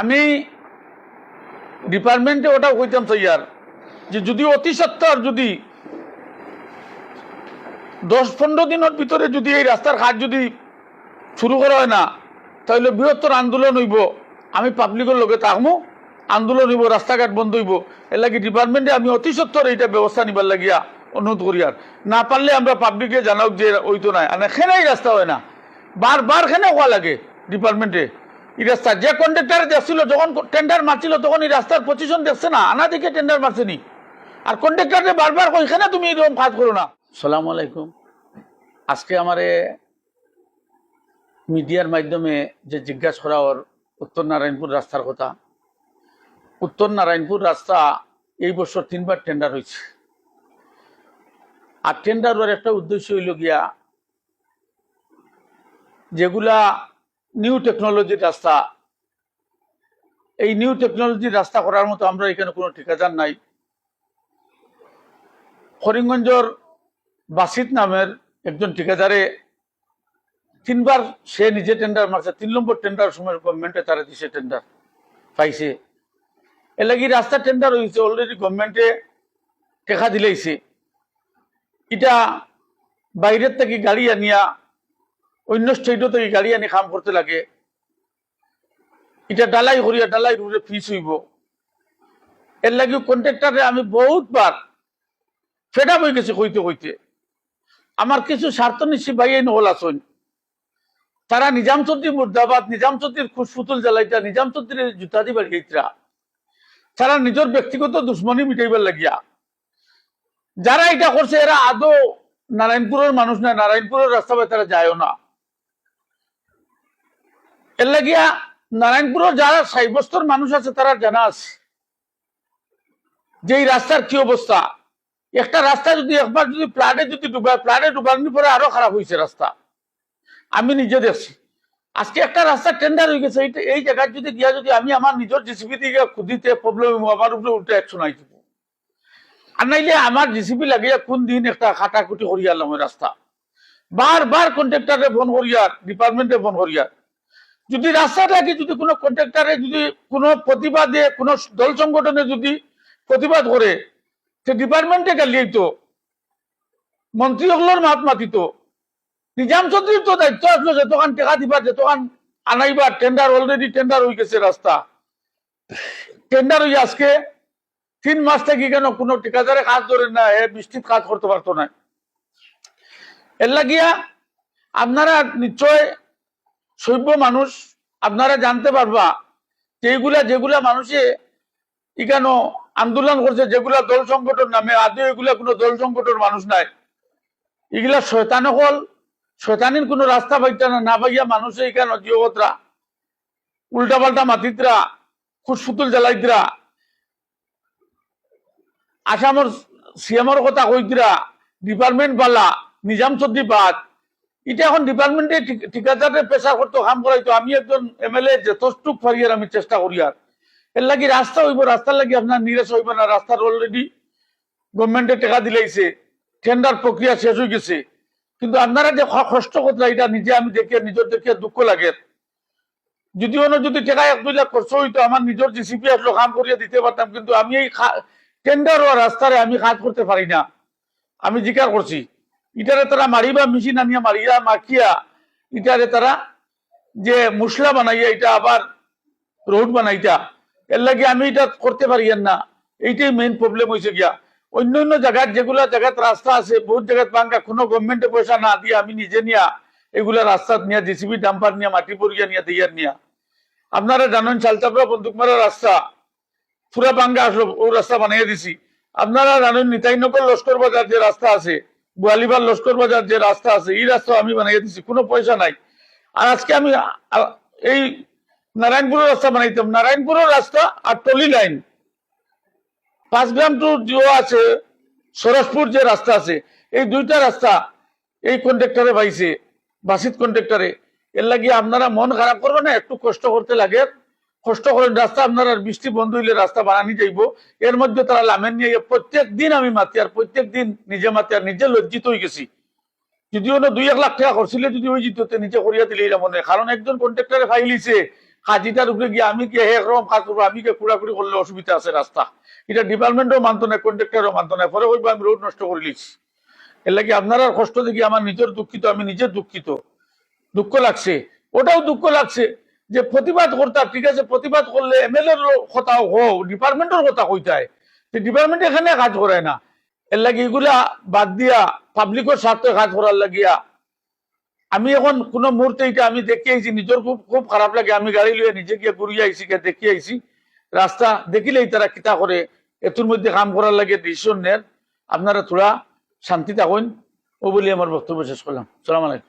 আমি ডিপার্টমেন্টে ওটা কইতাম সইয়ার যে যদি অতি সত্তর, যদি দশ পনেরো দিনের ভিতরে যদি এই রাস্তার কাজ যদি শুরু করা হয় না, তাহলে বৃহত্তর আন্দোলন হইব। আমি পাবলিকের লগে থাকব আন্দোলন হইব, রাস্তাঘাট বন্ধ হইব। এর লাগি ডিপার্টমেন্টে আমি অতি সত্তর এইটা ব্যবস্থা নিবার লাগিয়া অনুরোধ করি আর। না পারলে আমরা পাবলিকে জানাও যে ওই তো নাই। আর খেনাই রাস্তা হয় না। বারবার খেনে হওয়া লাগে ডিপার্টমেন্টে। এই রাস্তা যে কন্ট্রাক্টার দেখছিল যখন টেন্ডার মারছিল, তখন এই রাস্তার পজিশন দেখছে না আনা দেখে টেন্ডার মারছেনি। আর কন্ট্রাক্টারে বারবার ওইখানে তুমি এরকম কাজ করো না। সালাম আলাইকুম। আজকে আমারে মিডিয়ার মাধ্যমে যে জিজ্ঞাসা করা ওর উত্তর নারায়ণপুর রাস্তার কথা, উত্তর নারায়ণপুর রাস্তা এই বছর তিনবার টেন্ডার হয়েছে। আর টেন্ডার হওয়ার একটা উদ্দেশ্য হইল গিয়া, যেগুলা নিউ টেকনোলজির রাস্তা। এই নিউ টেকনোলজির রাস্তা করার মতো আমরা এখানে কোনো ঠিকাদার নাই। করিমগঞ্জর বাসিত নামের একজন ঠিকাদারে তিনবার সে নিজে টেন্ডার মারছে, তিন নম্বর টেন্ডার সময় গভর্নমেন্টে তারা দিছে টেন্ডার পাইছে। এর লাগি রাস্তা টেন্ডার হয়েছে অলরেডি গভর্নমেন্টে টেকা দিলেইছে। এটা বাইরের থেকে গাড়ি আনিয়া অন্য স্টেটও থেকে গাড়ি আনি কাম করতে লাগে। এটা ডালাই করিয়া ডালাই রুড়ে ফিস হইব। এর লাগি কন্ট্রাক্টারে আমি বহুতবার ফেডা হয়ে গেছে কইতে কইতে। আমার কিছু স্বার্থ নিশ্চয় ভাই এই নহল আসন। তারা নিজাম চৌধুরী মুর্দাবাদ, নিজাম চৌধুরীর খুশফুতুল জ্বালাইতা নিজাম চৌধুরীর জুতা দিবার গেইতরা তারা নিজের ব্যক্তিগত দুশ্মনী মিটাইবার লাগিয়া। যারা এটা করছে, এরা আদৌ নারায়ণপুরের মানুষ না, নারায়ণপুরের রাস্তা তারা যায়ও না। এর লাগিয়া নারায়ণপুরের যারা সাইবস্তর মানুষ আছে, তারা জানা আছে। যে এই রাস্তার কি অবস্থা? একটা রাস্তা যদি একবার যদি প্লাডে যদি ডুবায় প্লাডে ডুবানোর পরে আরও খারাপ হয়েছে রাস্তা। আমি নিজে দেখছি। আজকে একটা রাস্তা টেন্ডার হয়ে গেছে এই জায়গায় যদি গিয়া যদি আমি আমার নিজের জিসিপি থেকে খুদিতে প্রবলেম আমার উপরে উল্টে একশো নাই দিব আর নাইলে আমার জিসিপি লাগিয়া কোন দিন একটা খাটাকুটি করিয়ালাম ওই রাস্তা। বারবার কন্ট্রাক্টারে ফোন করিয়ার ডিপার্টমেন্টে ফোন করিয়ার যদি রাস্তাটাকে যদি কোনো কন্ট্রাক্টারে যদি কোনো প্রতিবাদে, কোনো দল সংগঠনে যদি প্রতিবাদ করে, সে ডিপার্টমেন্টে গালিয়ে তো মন্ত্রীগুলোর মাত মাতিত নিজাম চৌধুরীর তো দায়িত্ব আসলো যে দোকান টেকা দিবার যে দোকান আনাইবার টেন্ডার অলরেডি টেন্ডার হয়ে গেছে রাস্তা টেন্ডার হয়ে আজকে তিন মাস থেকে কেন কোনো ঠিকাদারে কাজ ধরে না, এ বৃষ্টির কাজ করতে পারতো না এর লাগিয়া, আপনারা নিশ্চয় সভ্য মানুষ, আপনারা জানতে পারবা যে এইগুলা যেগুলা মানুষে এখানে আন্দোলন করছে, যেগুলা দল সংগঠন নামে, আদৌ এগুলা কোনো দল সংগঠন মানুষ নাই। এগুলা শয়তান হল শয়তানির কোনো রাস্তা পাইতা না না পাইয়া মানুষে এখানে জগতরা উল্টা পাল্টা মাতিতরা খুশফুতুল জ্বালাইতরা। আসামর সিএমর কথা কইতরা, ডিপার্টমেন্ট বালা, নিজাম বাদ এটা এখন ডিপার্টমেন্টে ঠিকাদারের পেশা করতো, কাম করাইতো। আমি একজন এমএলএ যথেষ্ট ফারিয়ার আমি চেষ্টা করি আর। এর লাগি রাস্তা হইব, রাস্তার লাগি আপনার নিরাশ হইব না। রাস্তার অলরেডি গভর্নমেন্টে টাকা দিলাইছে টেন্ডার প্রক্রিয়া শেষ হয়ে গেছে। কিন্তু আপনারা যে কষ্ট করতে এটা নিজে আমি দেখে, নিজের দেখে দুঃখ লাগে। যদিও না যদি টাকা এক দুই লাখ খরচ হইতো, আমার নিজের জিসিপি আসলো, কাম করিয়ে দিতে পারতাম। কিন্তু আমি এই টেন্ডার ও রাস্তারে আমি কাজ করতে পারি না। আমি জিকার করছি। ইটারে তারা মারিবা মেশিন আনিয়া মারিয়া মাখিয়া ইটারে তারা যে মশলা বানাইয়া এটা আবার রোড বানাইতা। এর লাগে আমি এটা করতে পারি না। এইটাই মেইন প্রবলেম হয়েছে গিয়া। অন্য অন্য জায়গায় যেগুলা জায়গাত রাস্তা আছে, বহুত জায়গাত বাঙ্গা কোনো গভর্নমেন্টে পয়সা না দিয়ে আমি নিজে নিয়া এগুলা রাস্তা নিয়া জিসিবি ডাম্পার নিয়া, মাটি পরিয়া নিয়া, দিয়ার নিয়া। আপনারা জানেন চালচাপড়া বন্দুক মারা রাস্তা। পুরা বাঙ্গা আসলো, ও রাস্তা বানিয়ে দিছি। আপনারা জানেন নিতাইনগর লস্কর বাজার যে রাস্তা আছে গোয়ালিবার লস্কর বাজার যে রাস্তা আছে, এই রাস্তা আমি বানিয়ে দিছি কোনো পয়সা নাই। আর আজকে আমি এই নারায়ণপুরের রাস্তা বানাইতাম নারায়ণপুরের রাস্তা আর টলি লাইন। পাঁচ গ্রাম টু যে আছে, সরসপুর যে রাস্তা আছে, এই দুইটা রাস্তা এই কন্ট্রাক্টরে পাইছে বাসিত কন্ট্রাক্টরে এর লাগি আপনারা মন খারাপ করবে না, একটু কষ্ট করতে লাগে। কষ্ট করেন রাস্তা আপনারা বৃষ্টি বন্ধ হইলে রাস্তা বানানি যাইব। এর মধ্যে তারা লামেন নিয়ে প্রত্যেক দিন আমি মাতি আর প্রত্যেক দিন নিজে মাতি আর নিজে লজ্জিত হয়ে গেছি। যদিও না দুই এক লাখ টাকা করছিলে যদি ওই জিত নিজে করিয়া দিলে এটা মনে কারণ একজন কন্ট্রাক্টরে ফাইলিছে কাজিটার উপরে গিয়ে আমি কি একরকম কাজ করব, আমি কে কুড়াকুড়ি করলে অসুবিধা আছে রাস্তা। এটা ডিপার্টমেন্টও মানতো না কন্ট্রাক্টরও মানতো না। পরে কইবা, আমি রোড নষ্ট করে লিছি এর লাগে আপনারা কষ্ট দেখি, আমার নিজের দুঃখিত, আমি নিজে দুঃখিত। দুঃখ লাগছে। ওটাও দুঃখ লাগছে। যে প্রতিবাদ করতা, ঠিক আছে, প্রতিবাদ করলে এমএলএ কথা হোক, ডিপার্টমেন্টের কথা কইতায় ডিপার্টমেন্ট এখানে কাজ করে না। এর লাগে এগুলা বাদ দিয়া পাবলিকের স্বার্থে কাজ করার লাগিয়া, আমি এখন কোন মুহূর্তে এটা আমি দেখি আইছি, নিজের খুব খুব খারাপ লাগে, আমি গাড়ি লইয়া নিজে গিয়ে ঘুরিয়ে আইছি, গিয়ে দেখি আইছি। রাস্তা দেখিলেই তারা কিতা করে, এতুর মধ্যে কাম করার লাগে ডিসিশন নেন। আপনারা থোড়া শান্তি থাকুন। ও বলে আমার বক্তব্য শেষ করলাম। সালাম আলাইকুম।